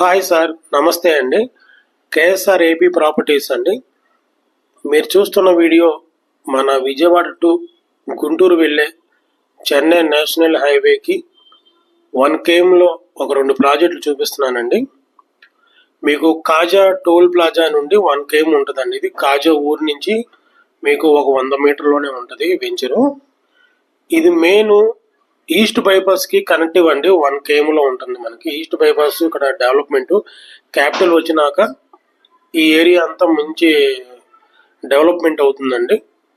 Hi sir నమస్తే అండి. KSR AP properties అండి. మీరు చూస్తున్న వీడియో మన విజయవాడ టు గుంటూరు వెళ్ళే చెన్నై నేషనల్ హైవేకి వన్ కేఎంలో ఒక రెండు ప్రాజెక్టులు చూపిస్తున్నానండి. మీకు కాజా టోల్ ప్లాజా నుండి వన్ కేఎం ఉంటుందండి. ఇది కాజా ఊరు నుంచి మీకు ఒక వంద మీటర్లోనే ఉంటుంది వెంచరు. ఇది మెయిన్ ఈస్ట్ బైపాస్కి కనెక్టివ్ అండి వన్ కేఎం లో ఉంటుంది మనకి. ఈస్ట్ బైపాస్ ఇక్కడ డెవలప్మెంట్. క్యాపిటల్ వచ్చినాక ఈ ఏరియా అంతా మంచి డెవలప్మెంట్ అవుతుందండి.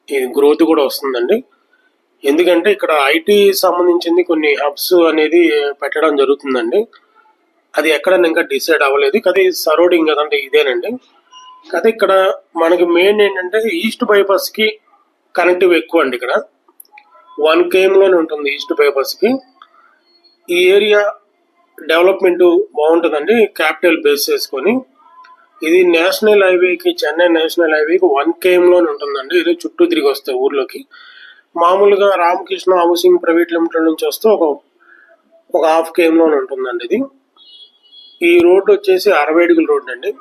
ఇది గ్రోత్ కూడా వస్తుందండి. ఎందుకంటే ఇక్కడ ఐటీ సంబంధించింది కొన్ని హబ్స్ అనేది పెట్టడం జరుగుతుందండి. అది ఎక్కడ ఇంకా డిసైడ్ అవ్వలేదు. కదా సరౌండింగ్ కదంటే ఇదేనండి. కదా ఇక్కడ మనకి మెయిన్ ఏంటంటే ఈస్ట్ బైపాస్కి కనెక్టివ్ ఎక్కువ అండి ఇక్కడ. వన్లోనే ఉంటుంది ఈస్ట్ పేపర్స్కి కి. ఈ ఏరియా డెవలప్మెంట్ బాగుంటుందండి క్యాపిటల్ బేస్ చేసుకొని. ఇది నేషనల్ హైవేకి చెన్నై నేషనల్ హైవేకి వన్లోనే ఉంటుందండి ఇది చుట్టూ తిరిగి వస్తాయి ఊర్లోకి. మామూలుగా రామకృష్ణ హౌసింగ్ ప్రైవేట్ లిమిటెడ్ నుంచి వస్తే ఒక ఒక హాఫ్లోనే ఉంటుందండి ఇది. ఈ రోడ్డు వచ్చేసి అరవై అడుగుల రోడ్డు అండి.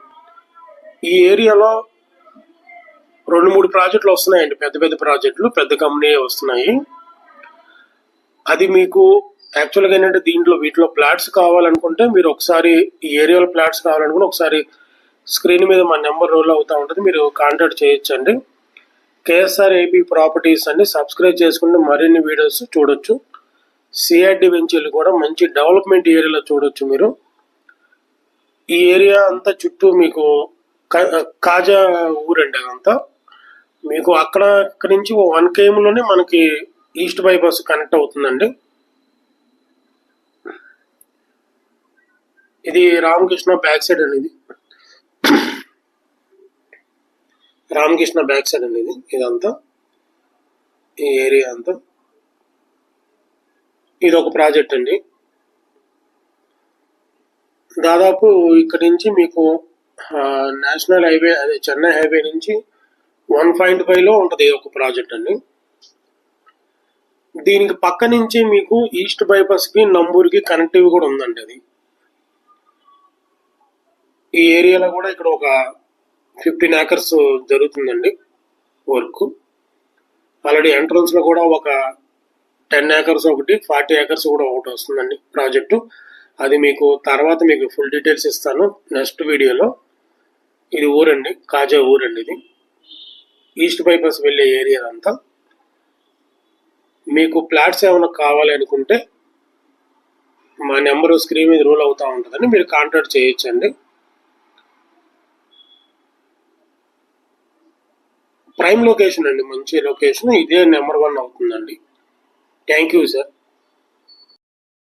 ఈ ఏరియాలో రెండు మూడు ప్రాజెక్టులు వస్తున్నాయండి పెద్ద పెద్ద ప్రాజెక్టులు పెద్ద కంపెనీ వస్తున్నాయి. అది మీకు యాక్చువల్గా ఏంటంటే దీంట్లో వీటిలో ప్లాట్స్ కావాలనుకుంటే మీరు ఒకసారి ఈ ఏరియాలో ప్లాట్స్ కావాలనుకుంటే ఒకసారి స్క్రీన్ మీద మా నెంబర్ రోల్ అవుతూ ఉంటుంది. మీరు కాంటాక్ట్ చేయొచ్చండి. కేఎస్ఆర్ ఏపీ ప్రాపర్టీస్ అన్ని సబ్స్క్రైబ్ చేసుకుంటే మరిన్ని వీడియోస్ చూడొచ్చు. సిఆర్డి వెంచర్లు కూడా మంచి డెవలప్మెంట్ ఏరియాలో చూడొచ్చు మీరు. ఈ ఏరియా అంతా చుట్టూ మీకు కా- కాజా ఊరండి అదంతా. మీకు అక్కడ అక్కడి నుంచి వన్ కేఎంలోనే మనకి ఈస్ట్ బైపాస్ కనెక్ట్ అవుతుందండి. ఇది రామకృష్ణ బ్యాక్ సైడ్ అనేది రామకృష్ణ బ్యాక్ సైడ్ అనేది ఇదంతా. ఈ ఏరియా అంతా. ఇది ఒక ప్రాజెక్ట్ అండి. దాదాపు ఇక్కడి నుంచి మీకు నేషనల్ హైవే అదే చెన్నై హైవే నుంచి వన్ పాయింట్ ఫైవ్లో ఉంటుంది ఒక ప్రాజెక్ట్ అండి. దీనికి పక్క నుంచి మీకు ఈస్ట్ బైపాస్కి నంబూరికి కనెక్టివ్ కూడా ఉందండి అది. ఈ ఏరియాలో కూడా ఇక్కడ ఒక ఫిఫ్టీన్ ఏకర్స్ జరుగుతుందండి వర్క్. ఆల్రెడీ ఎంట్రన్స్లో కూడా ఒక టెన్ ఏకర్స్ ఒకటి ఫార్టీ ఏకర్స్ కూడా ఒకటి వస్తుందండి ప్రాజెక్టు. అది మీకు తర్వాత మీకు ఫుల్ డీటెయిల్స్ ఇస్తాను నెక్స్ట్ వీడియోలో. ఇది ఊరండి కాజా ఊరండి ఇది. ఈస్ట్ బైపాస్ వెళ్ళే ఏరియా అంతా మీకు ప్లాట్స్ ఏమైనా కావాలి అనుకుంటే మా నెంబరు స్క్రీన్ మీద రూల్ అవుతూ ఉంటుందని మీరు కాంటాక్ట్ చేయొచ్చండి. ప్రైమ్ లొకేషన్ అండి మంచి లొకేషన్. ఇదే నెంబర్ వన్ అవుతుందండి. Thank you sir.